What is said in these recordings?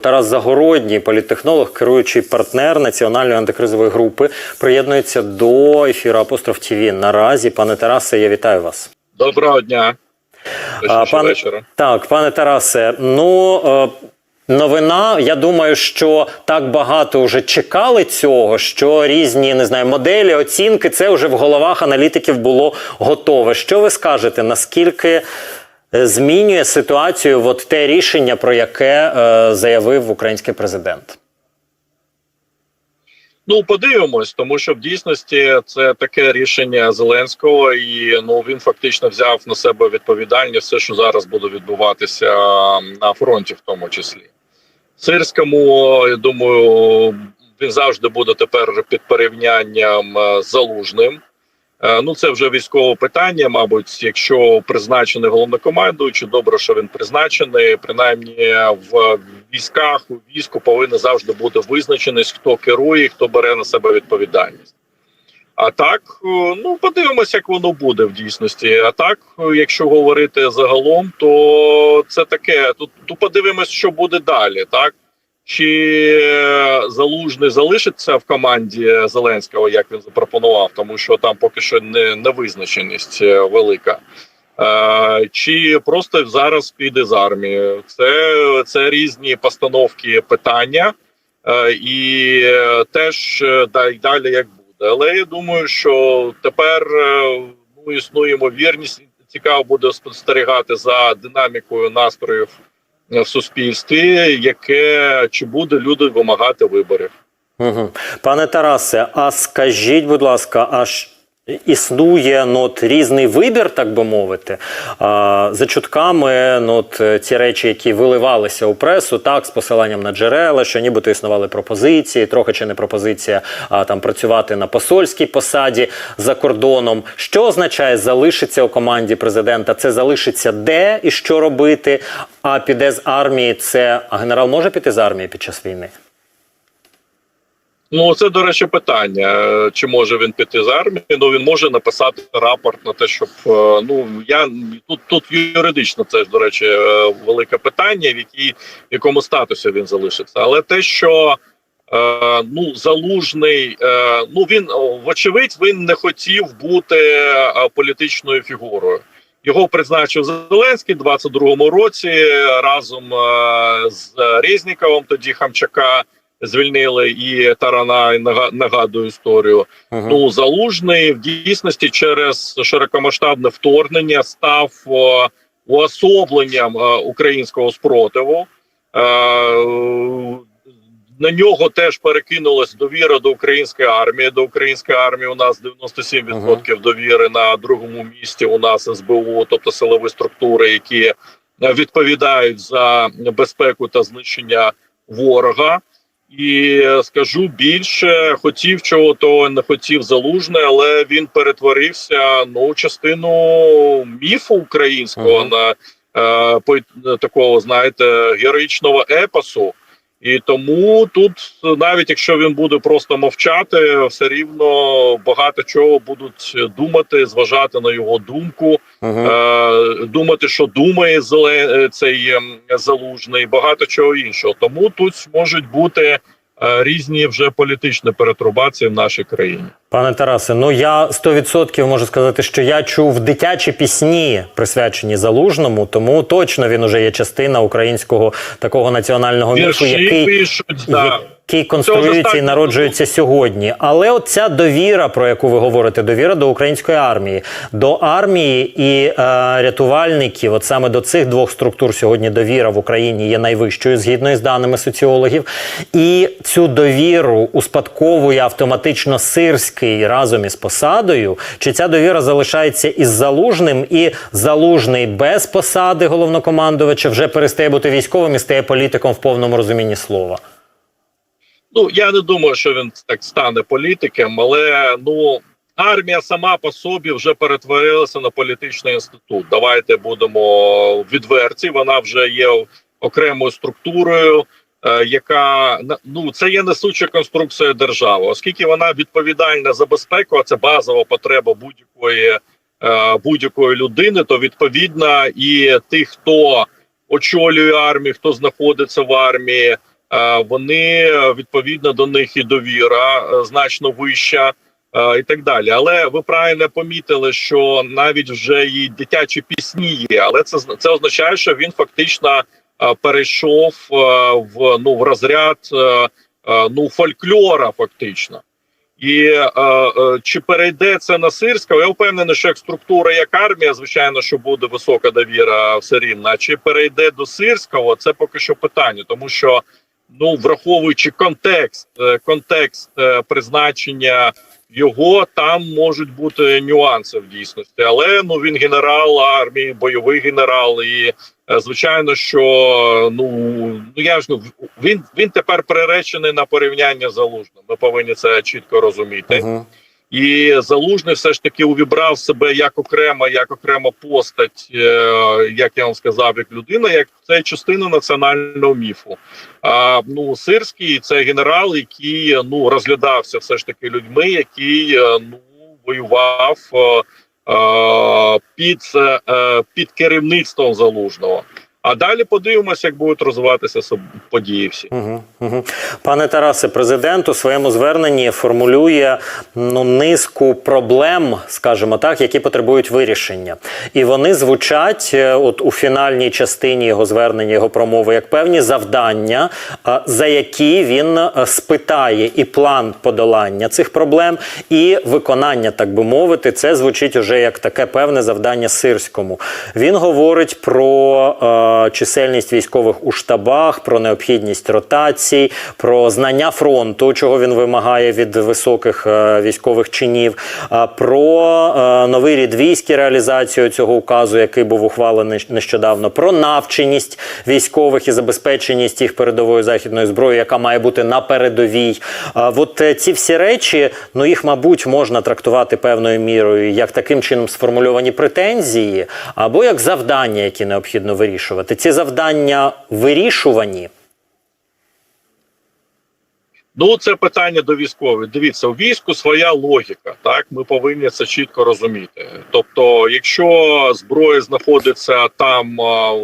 Тарас Загородній, політтехнолог, керуючий партнер національної антикризової групи, приєднується до ефіру Апостроф ТВ. Наразі, пане Тарасе, я вітаю вас. Доброго дня. А, вечора. так, пане Тарасе, ну. е, Новина, я думаю, що так багато вже чекали цього, що різні не знаю, моделі, оцінки, це вже в головах аналітиків було готове. Що ви скажете? Наскільки змінює ситуацію от те рішення, про яке е, заявив український президент? Ну, подивимось, тому що в дійсності це таке рішення Зеленського, і ну він фактично взяв на себе відповідальність все, що зараз буде відбуватися на фронті, в тому числі. Сирському, я думаю, він завжди буде тепер під порівнянням е, залужним. Е, Ну, це вже військове питання. Мабуть, якщо призначений головнокомандуючий, добре, що він призначений. Принаймні в військах у війську повинна завжди бути визначеність, хто керує, хто бере на себе відповідальність. А так, е, ну подивимося, як воно буде в дійсності. А так, е, якщо говорити загалом, то це таке. Тут, тут подивимось, що буде далі, так. Чи е, залужний залишиться в команді Зеленського, як він запропонував, тому що там поки що не невизначеність е, велика. Е, чи просто зараз піде з армії? Це, це різні постановки питання, і теж да, й далі як буде. Але я думаю, що тепер ну, існує ймовірність. Цікаво буде спостерігати за динамікою настроїв в суспільстві, яке чи буде люди вимагати виборів. Угу. Пане Тарасе, а скажіть, будь ласка, а ж існує ну, от, різний вибір, так би мовити? А, за чутками, ну, е, ці речі, які виливалися у пресу, так, з посиланням на джерела, що нібито існували пропозиції, трохи чи не пропозиція а, там, працювати на посольській посаді за кордоном. Що означає залишиться у команді президента? Це залишиться де і що робити? А піде з армії це. А генерал може піти з армії під час війни? Ну це до речі, питання. Чи може він піти з армії? Ну він може написати рапорт на те, щоб е, ну я тут тут юридично це ж до речі е, велике питання, в якій в якому статусі він залишиться, але те, що е, ну залужний, ну він вочевидь він не хотів бути політичною фігурою. Його призначив Зеленський в 22-му році разом з Резніковим, тоді Хамчака звільнили і Тарана і нагадую історію. Угу. Ну залужний в дійсності через широкомасштабне вторгнення став о, уособленням е, українського спротиву. Е, на нього теж перекинулась довіра до української армії. До української армії у нас 97% довіри на другому місці. У нас СБУ, тобто силові структури, які е, відповідають за безпеку та знищення ворога. І е, скажу більше, хотів чого то не хотів залужне, але він перетворився ну частину міфу українського Мгм. на е, такого, знаєте, героїчного епосу. І тому тут, навіть якщо він буде просто мовчати, все рівно багато чого будуть думати, зважати на його думку, Угу. е, думати, що думає цей ем, залужний, багато чого іншого. Тому тут можуть бути різні вже політичні перетрубації в нашій країні. Пане Тарасе, ну я 100% можу сказати, що я чув дитячі пісні, присвячені залужному, тому точно він уже є частина українського такого національного міфу, який, пишуть, да. Який конструюється і народжується сьогодні. Але от ця довіра, про яку ви говорите, довіра до української армії, до армії і е, рятувальників, от саме до цих двох структур сьогодні довіра в Україні є найвищою згідно із даними соціологів. І цю довіру успадковує автоматично сирський разом із посадою. Чи ця довіра залишається із залужним, і залужний без посади головнокомандувача вже перестає бути військовим і стає політиком в повному розумінні слова? Ну я не думаю, що він так стане політиком, але ну армія сама по собі вже перетворилася на політичний інститут. Давайте будемо відверті. Вона вже є окремою структурою, е, яка ну це є несуча конструкція держави, оскільки вона відповідальна за безпеку, а це базова потреба будь-якої е, будь-якої людини, то відповідно і тих, хто очолює армію, хто знаходиться в армії. Е, вони е, відповідно до них і довіра е, значно вища. І так далі, але ви правильно помітили, що навіть вже і дитячі пісні є, але це це означає, що він фактично перейшов в ну в розряд ну фольклора, фактично. І е, е, чи перейде це на сирського? Я впевнений, що як структура, як армія, звичайно, що буде висока довіра все рівно. А чи перейде до сирського? Це поки що питання, тому що ну враховуючи контекст, е, контекст е, призначення його, там можуть бути нюанси в дійсності. Але ну він генерал армії, бойовий генерал, і е, звичайно, що ну ну я ж ну він він тепер приречений на порівняння з залужним. Ми повинні це чітко розуміти. Угу. І залужний все ж таки увібрав себе як окрема, як окрема постать, е, як я вам сказав, як людина, як це частина національного міфу. А ну сирський це генерал, який ну розглядався все ж таки людьми, який е, ну воював е, під, під керівництвом залужного. А далі подивимося, як будуть розвиватися події всі. Угу, угу. Пане Тарасе, президент у своєму зверненні формулює ну, низку проблем, скажімо так, які потребують вирішення. І вони звучать е, от у фінальній частині його звернення, його промови, як певні завдання, за які він е, спитає і план подолання цих проблем, і виконання, так би мовити, це звучить уже як таке певне завдання сирському. Він говорить про. Чисельність військових у штабах, про необхідність ротацій, про знання фронту, чого він вимагає від високих е, військових чинів, про е, новий рід військ і реалізацію цього указу, який був ухвалений нещодавно, про навченість військових і забезпеченість їх передовою західною зброєю, яка має бути на передовій. От е, ці всі речі, ну їх, мабуть, можна трактувати певною мірою як таким чином сформульовані претензії, або як завдання, які необхідно вирішувати. Ці завдання вирішувані. Ну, це питання до військових. Дивіться, у війську своя логіка. Так, ми повинні це чітко розуміти. Тобто, якщо зброя знаходиться там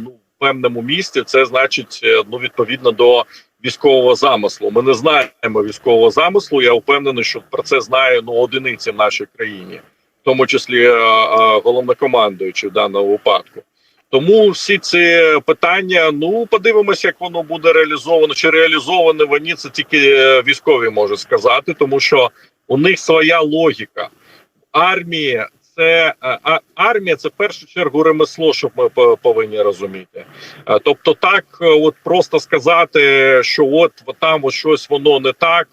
ну, в певному місці, це значить е, ну відповідно до військового замислу. Ми не знаємо військового замислу. Я впевнений, що про це знає ну одиниці в нашій країні, в тому числі а, а, головнокомандуючий в даному випадку. Тому всі ці питання, ну подивимося, як воно буде реалізовано. Чи реалізовано вони це тільки е, військові можуть сказати, тому що у них своя логіка. Армія це е, армія, це в першу чергу ремесло, щоб ми по- повинні розуміти. Е, Тобто, так, от просто сказати, що от там от щось воно не так.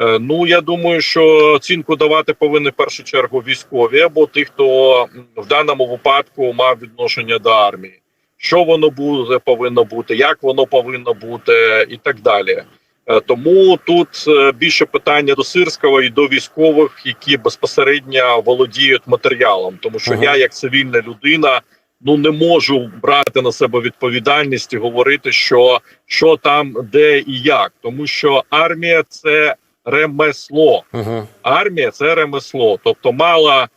Е, Ну я думаю, що оцінку давати повинні в першу чергу військові або ті, хто в даному випадку мав відношення до армії. Що воно буде повинно бути, як воно повинно бути, і так далі. Е, Тому тут е, більше питання до сирського і до військових, які безпосередньо володіють матеріалом, тому що Ага. я, як цивільна людина, ну не можу брати на себе відповідальність і говорити, що, що там, де і як, тому що армія це ремесло. Угу. Армія це ремесло, тобто мало е,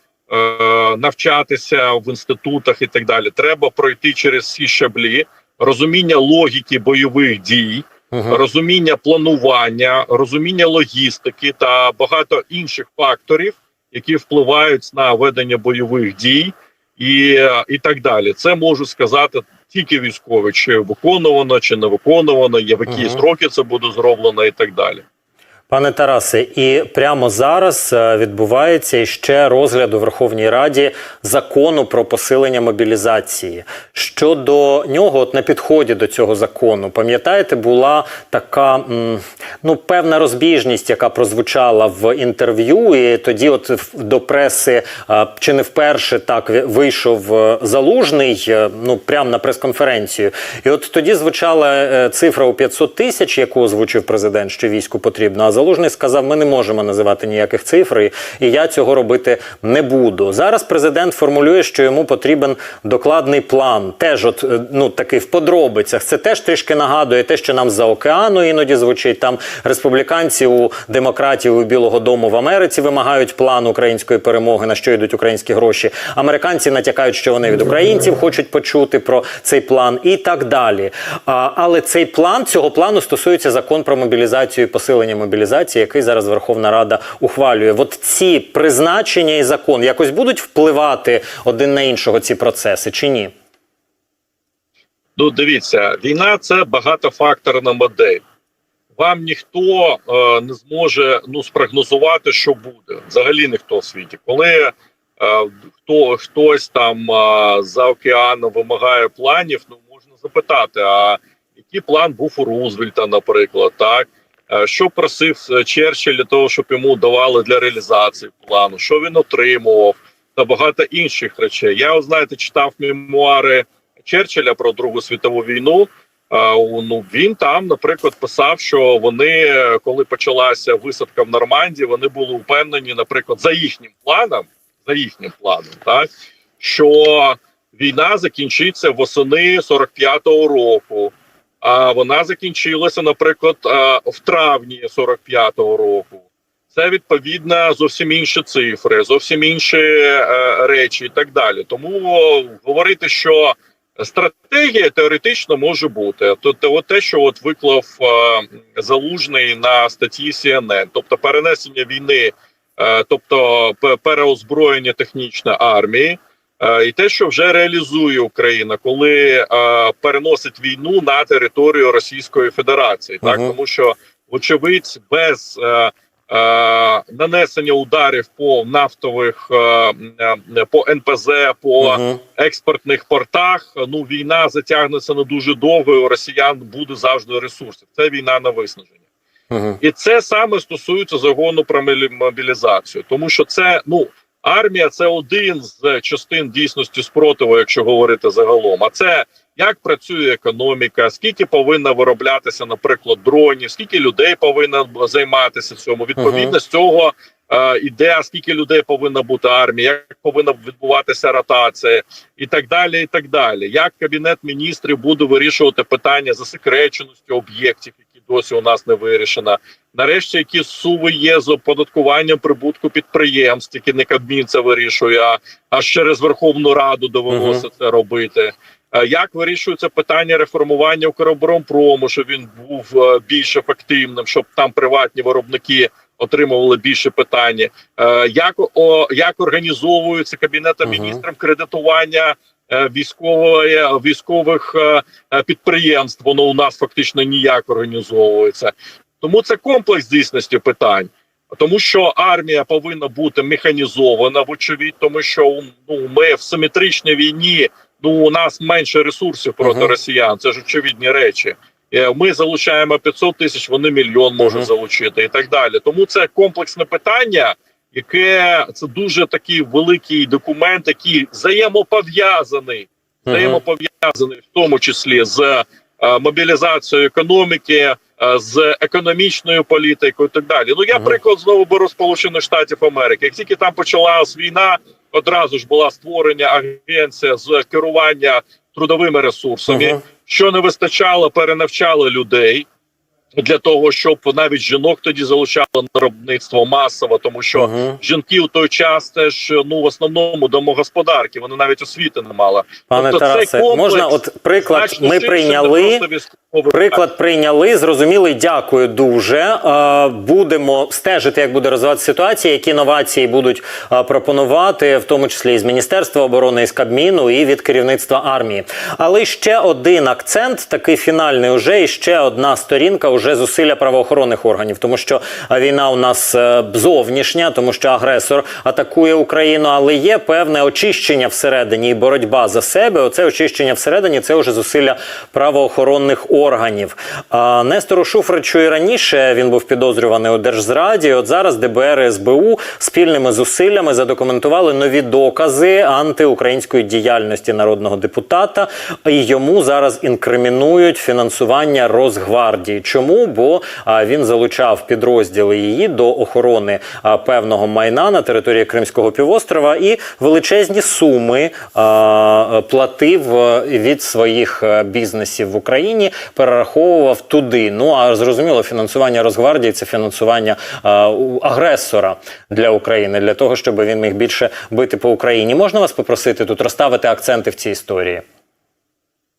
навчатися в інститутах і так далі. Треба пройти через всі щаблі, розуміння логіки бойових дій, Угу. розуміння планування, розуміння логістики та багато інших факторів, які впливають на ведення бойових дій, і, і так далі. Це можу сказати тільки військові, чи виконувано, чи не виконувано, є в які Мгм. строки це буде зроблено, і так далі. Пане Тарасе, і прямо зараз е, відбувається іще розгляд у Верховній Раді закону про посилення мобілізації. Щодо нього, от на підході до цього закону, пам'ятаєте, була така ну певна розбіжність, яка прозвучала в інтерв'ю, і тоді, от до преси, е, чи не вперше так вийшов е, залужний, ну прямо на прес-конференцію. І от тоді звучала цифра у 500 тисяч, яку озвучив президент, що війську потрібно. А Залужний сказав: ми не можемо називати ніяких цифр, і, я цього робити не буду. Зараз президент формулює, що йому потрібен докладний план. Теж, от е, ну такий в подробицях. Це теж трішки нагадує те, що нам за океану іноді звучить. Там республіканці у демократів у Білого Дому в Америці вимагають план української перемоги, на що йдуть українські гроші. Американці натякають, що вони від українців хочуть почути про цей план і так далі. А, але цей план цього плану стосується закон про мобілізацію і посилення мобілізації, який зараз Верховна Рада ухвалює. От ці призначення і закон якось будуть впливати один на іншого ці процеси чи ні? Ну, дивіться, війна це багатофакторна модель. Вам ніхто е, не зможе ну спрогнозувати, що буде. Взагалі ніхто в світі. Коли е, хто хтось там е, за океаном вимагає планів, ну можна запитати, а який план був у Рузвельта, наприклад, так що просив е, Черчилль для того, щоб йому давали для реалізації плану, що він отримував, та багато інших речей. Я, знаєте, читав мемуари Черчилля про Другу світову війну. Ну він там, наприклад, писав, що вони, е, коли почалася висадка в Нормандії, вони були впевнені, наприклад, за їхнім планом, за їхнім планом, так що війна закінчиться восени 45-го року. А вона закінчилася, наприклад, в травні 45-го року. Це відповідно зовсім інші цифри, зовсім інші е, речі і так далі. Тому говорити, що стратегія теоретично може бути. Тобто, от те, що от виклав е, залужний на статті CNN, тобто перенесення війни, е, тобто пе- переозброєння технічної армії. Е, І те, що вже реалізує Україна, коли е, переносить війну на територію Російської Федерації, так Мгм. тому що вочевидь без е, нанесення ударів по нафтових по НПЗ, по Мгм. експортних портах, ну війна затягнеться на дуже довго. і У росіян буде завжди ресурсів. Це війна на виснаження. Мгм. І це саме стосується загону про мобілі- мобілізацію, тому що це ну армія це один з частин дійсності спротиву, якщо говорити загалом. А це як працює економіка, скільки повинна вироблятися, наприклад, дронів, скільки людей повинна займатися цьому. Відповідно з цього е, іде, скільки людей повинна бути армія, як повинна відбуватися ротація, і так далі. І так далі. Як кабінет міністрів буде вирішувати питання засекреченості об'єктів, які досі у нас не вирішено. Нарешті, які суви є з оподаткуванням прибутку підприємств, які не Кабмін це вирішує, а аж через Верховну Раду довелося це робити. Е, Як вирішується питання реформування Укроборонпрому, щоб він був е, більш ефективним, щоб там приватні виробники отримували більше питання? Е, Як о, як організовується кабінетом Мгм. міністром кредитування е, військової військових е, е, підприємств? Воно у нас фактично ніяк організовується. Тому це комплекс дійсності питань. Тому що армія повинна бути механізована, вочевидь, тому що ну ми в симетричній війні. Ну у нас менше ресурсів проти Мгм. росіян. Це ж очевидні речі. Е, Ми залучаємо 500 тисяч, вони мільйон можуть Мгм. залучити і так далі. Тому це комплексне питання, яке це дуже такий великий документ, який взаємопов'язаний, взаємопов'язаний в тому числі з е, мобілізацією економіки, е, з економічною політикою і так далі. Ну я Мгм. приклад знову беру Сполучених Штатів Америки. Як тільки там почалась війна, одразу ж була створення агенція з керування трудовими ресурсами. Мгм. Що не вистачало, перенавчали людей. Для того щоб навіть жінок тоді залучали на виробництво масово, тому що Мгм. жінки у той час теж ну в основному домогосподарки, вони навіть освіти не мали. Пане Тобто цей Тарасе, комплекс можна от приклад Значно ми прийняли. Приклад прийняли, зрозуміли. Дякую дуже. Е, Будемо стежити, як буде розвиватися ситуація, які новації будуть е, пропонувати, в тому числі з Міністерства оборони, і з Кабміну, і від керівництва армії. Але ще один акцент, такий фінальний, уже і ще одна сторінка, уже зусилля правоохоронних органів, тому що війна у нас е, зовнішня, тому що агресор атакує Україну, але є певне очищення всередині і боротьба за себе. Оце очищення всередині це вже зусилля правоохоронних органів. Органів. Нестору Шуфричу і раніше він був підозрюваний у держзраді. От зараз ДБР і СБУ спільними зусиллями задокументували нові докази антиукраїнської діяльності народного депутата. І йому зараз інкримінують фінансування Росгвардії. Чому? Бо він залучав підрозділи її до охорони певного майна на території Кримського півострова і величезні суми платив е, від своїх е, бізнесів в Україні, перераховував туди. Ну а зрозуміло, фінансування Росгвардії це фінансування а, агресора для України, для того, щоб він міг більше бити по Україні. Можна вас попросити тут розставити акценти в цій історії?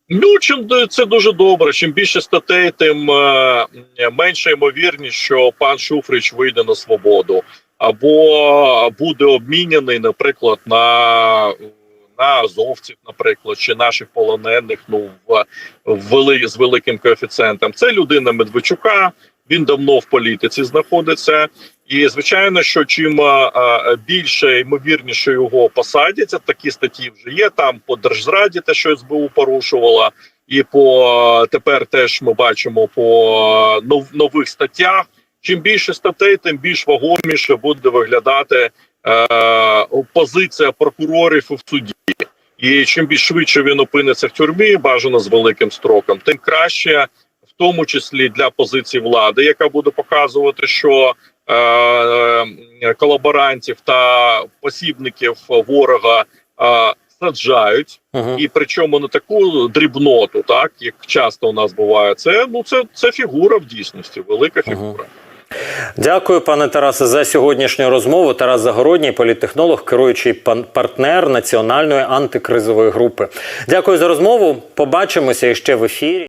Ну, чим це дуже добре. Чим більше статей, тим е, менше ймовірність, що пан Шуфрич вийде на свободу, або буде обміняний, наприклад, на, на азовців, наприклад, чи наших полонених. Ну в, в з великим коефіцієнтом. Це людина Медведчука. Він давно в політиці знаходиться, і звичайно, що чим більше ймовірніше його посадять, а такі статті вже є. Там по держзраді те, що СБУ порушувала, і по тепер теж ми бачимо по нових статтях. Чим більше статей, тим більш вагоміше буде виглядати позиція прокурорів в суді. І чим більш швидше він опиниться в тюрмі, бажано з великим строком, тим краще, в тому числі для позиції влади, яка буде показувати, що е, е, колаборантів та посібників ворога е, саджають, Угу. і причому не таку дрібноту, так як часто у нас буває. Це ну це, це фігура в дійсності, велика фігура. Дякую, пане Тарасе, за сьогоднішню розмову. Тарас Загородній, політтехнолог, керуючий партнер національної антикризової групи. Дякую за розмову. Побачимося іще в ефірі.